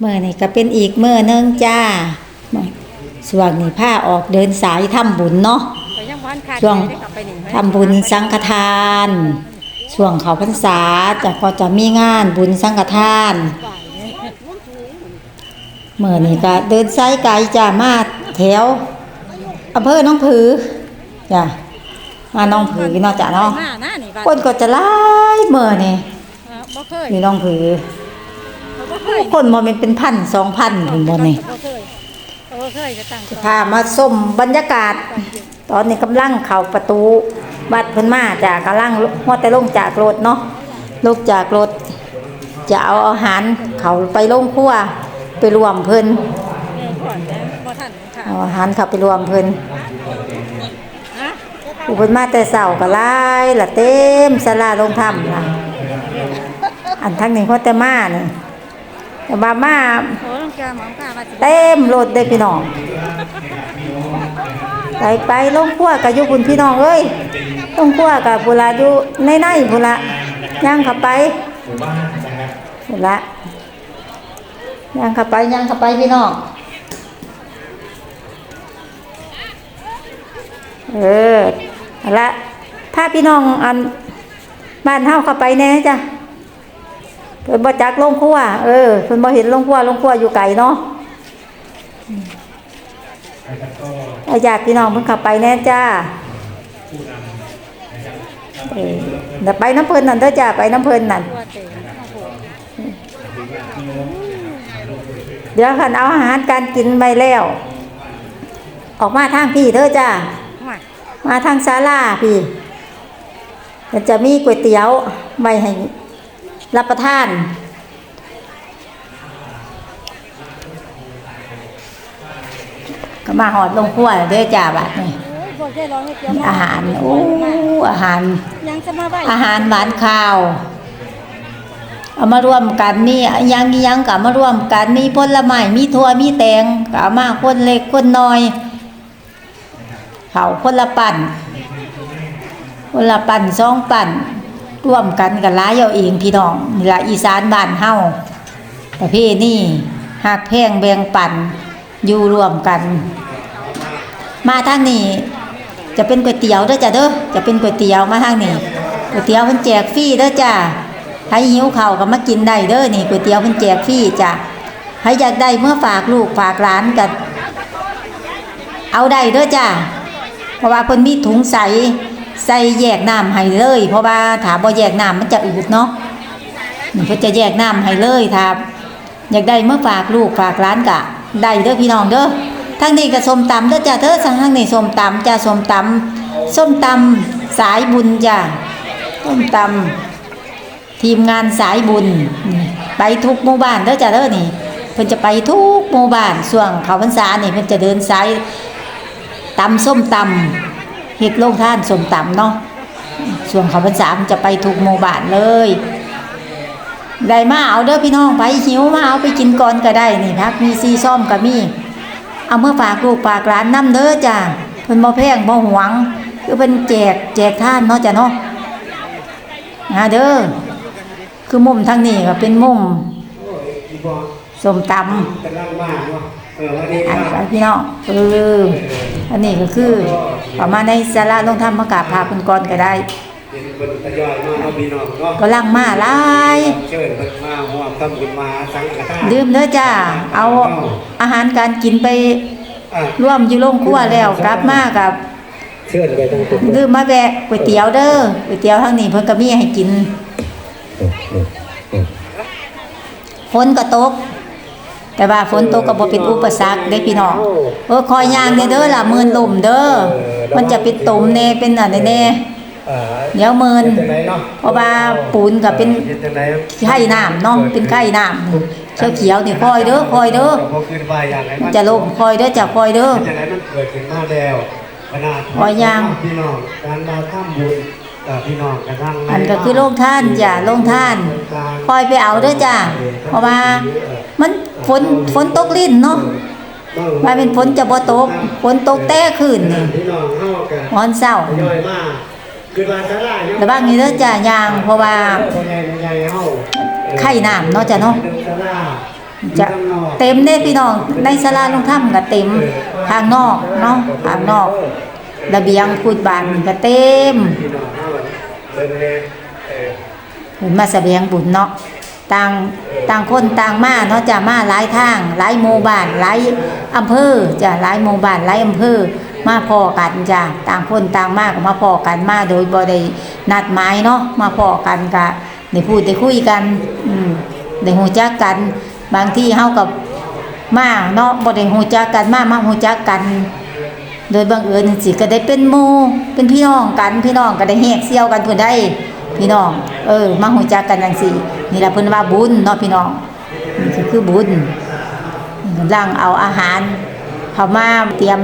เมื่อนี่ก็เป็นอีกเมื่อหนึงจ้าส่วงนี่ผ้าออกเดินสายทำบุญเนาะแต่ยังบ้านขาดช่วงได้กลับไปหนึ่งทำบุญสังฆทานช่วงเขาพรรษาจะก็จะมีงานบุญสังฆทานเมื่อนี่ก็เดินสายไกลจ้ามาแถวอำเภอหน้องผือจ้ะมาหน้องผือเนาะจ้ะเนาะหน้าหน้านี่บ้านคนก็จะหลายเมื่อนี่เออบ่เคยนี่หน้องผือ บ่เคยคนบ่แมันเป็นพันสองพันถึงบ่นี่บ่เคยบ่เคยจะตั้งจะพามาส้มบรรยากาศ ตอนนี้กำลังเข้าประตูวัดเพิ่นมาจ้ะกำลังมอแต่ลงจากรถเนาะลงจากรถจะเอาอาหารเขาไปลงครัวไปรวมเพิ่นเออก่อนนะบ่ทันค่ะเอาอาหารเขาไปรวมเพิ่นฮะผู้เพิ่นมาแต่เช้าก็หลายละเต็มศาลาลงธรรมล่ะอันทั้งนี้เขาแต่มานี่ แต่ว่ามาโอ้ต้องแกหมองกาว่าสิเต็มรถเด้พี่น้องไปไปลงครัวกับอยู่บุญพี่น้องเอ้ยลงครัวกับบุระอยู่ในในบุระย่างเข้าไปบุระย่างเข้าไปย่างเข้าไปพี่น้องเออเอาละพาพี่น้องอันบ้านเฮาเข้าไปแน่จ้ะ เพิ่นบ่จักลงครัวเออเพิ่นบ่เห็นลงครัวลงครัวอยู่ไกลเนาะอาญาติพี่น้องเพิ่งขับไปแน่จ้าเออเดี๋ยวไปน้ำเพลินนั่นเด้อจ้าไปน้ำเพลินนั่นตัวเต็มโอ้โหเดี๋ยวคันเอาอาหารการกินไปแล้ว ออกมาทางพี่เด้อจ้ามามาทางศาลาพี่มันจะมีก๋วยเตี๋ยวไว้ให้ รับประทาน ก็มาหอดลงครัวเด้อจ้าบัดนี่โอ้ยบ่ไงอาหารโอ้อาหารอาหารหวานข้าวเอามาร่วมกันมีอิหยังยังก็เอามาร่วมกันมีผลไม้มีถั่วมีแตงก็เอามาคนเล็กคนน้อยเขาคนละปั่นคนละปั่นสองปั่น ร่วมกันกันหลายเอาเองพี่น้องนี่ละอีสานบ้านเฮาประเภทนี้หักแพงแบ่งปันอยู่ร่วมกัน มาทางนี้จะเป็นก๋วยเตี๋ยวเด้อจ้ะเด้อจะเป็นก๋วยเตี๋ยวมาทางนี้ก๋วยเตี๋ยวเพิ่นแจกฟรีเด้อจ้ะใครหิวเข้าก็มากินได้เด้อนี่ก๋วยเตี๋ยวเพิ่นแจกฟรีจ้ะใครอยากได้เมื่อฝากลูกฝากหลานก็เอาได้เด้อจ้ะเพราะว่าเพิ่นมีถุงใส ใส่แยกน้ำให้เลย เพราะว่าถ้าบ่แยกน้ำมันจะอืดเนาะนี่เพิ่นจะแยกน้ำให้เลยถ้าอยากได้เมื่อฝากลูกฝากหลานก็ได้เด้อพี่น้องเด้อทางนี้ก็ส้มตำเด้อจ้าเด้อทางนี้ส้มตำจ้าส้มตำส้มตำสายบุญจ้าส้มตำทีมงานสายบุญ ไปทุกหมู่บ้านเด้อจ้าเด้อนี่เพิ่นจะไปทุกหมู่บ้านช่วงเขาพรรษานี่เพิ่นจะเดินสายตำส้มตำ เฮ็ดโรงทานสมตำเนาะช่วงเขาพรรษามจะไปทุกหมู่บ้านเลย ได้มาเอาเด้อพี่น้องไปหิวมาเอาไปกินก่อนก็ได้นี่พักมีซีซ่อมก็มี เอาเมื่อฝากลูกฝากหลานน้ำเด้อจ้าเพิ่นบ่แพงบ่หวงคือเพิ่นแจกแจกท่านเนาะจ้ะเนาะหาเด้อคือมุมทางนี้ก็เป็นมุมส้มตำ อันนี้ครับพี่น้องเอออันนี้ก็คือประมาณในศาลาลงธรรมากราบพาเพิ่นก่อนก็ได้เป็ล่าะก็ลังมาลายดื่มาห่วมทำบุญมาสังฆทานดื่มเด้อจ้า เอาอาหารการกินไปร่วมอยู่โรงครัวแล้วกลับมากับเชิญไปทั้งทุกลืมมาแวะก๋วยเตี๋ยวเด้อก๋วยเตี๋ยวทางนี้เพิ่นก็มีให้กินฝนก็ตก แต่ว่าฝนตกก็บ่เป็นอุปสรรคเด้พี่น้องเออคอยย่างเด้อเด้อล่ะมืนลมเด้อมันจะเป็นตุ่มแน่เป็นอันนี้แน่เอ่อเดี๋ยวมืนจังไดเนาะเพราะว่าปูนก็เป็นฮ็ดจังไดไข่น้ำเนาะเป็นไข่น้ำเขียวเขียวๆนี่คอยเด้อคอยเด้อบ่ขึ้นว่าอย่างไรมันจะลมคอยเด้อจะคอยเด้อจังไดมันเกิดขึ้นมาแล้วขนาดขอย่างพี่น้องการมาทำบุญกับ พี่น้องกระทั่งอันก็คือโรงท่านจ้ะโรงท่านคอยไปเอาเด้อจ้ะเพราะว่า มันฝนฝนตกลิ้นเนาะว่าเป็นฝนจะบ่ตกฝนตกแต่คืนนี่พี่น้องเฮากันหอนเศร้าทยอยมาคือว่าสลายเนาะแต่บางนี้เด้อจ้ะยางเพราะว่าคนใหญ่ใหญ่เฮาไข่น้ำเนาะจ้ะเนาะสลาจะเต็มเด้พี่น้องในศาลาลงถ้ำก็เต็มทางนอกเนาะทางนอกระเบียงพูดบานก็เต็มพี่น้อง เฮาเบิ่งแน่เออเห็นมาแสดงบุญเนาะต่างต่างคนต่างมาเนาะจะมาหลายทางหลายหมู่บ้านหลายอำเภอจะหลายหมู่บ้านหลายอำเภอมาพอกันจ้ะต่างคนต่างมาก็มาพอกันมาโดยบ่ได้นัดหมายเนาะมาพอกันก็ได้พูดได้คุยกันอืมได้ฮู้จักกัน บางที่เฮากับมาเนาะบ่ได้ฮู้จักกันมามาฮู้จักกัน โดยบังเอิญสิก็ได้เป็นโมเป็นพี่น้องกันพี่น้องก็ได้แหกเซี่ยวกันเพิ่นได้พี่น้อง เออ มาหูจักกันจังสี่ นี่แหละเพิ่นว่าบุญเนาะพี่น้องนี่คือบุญร่างเอาอาหารเขามาเตรียม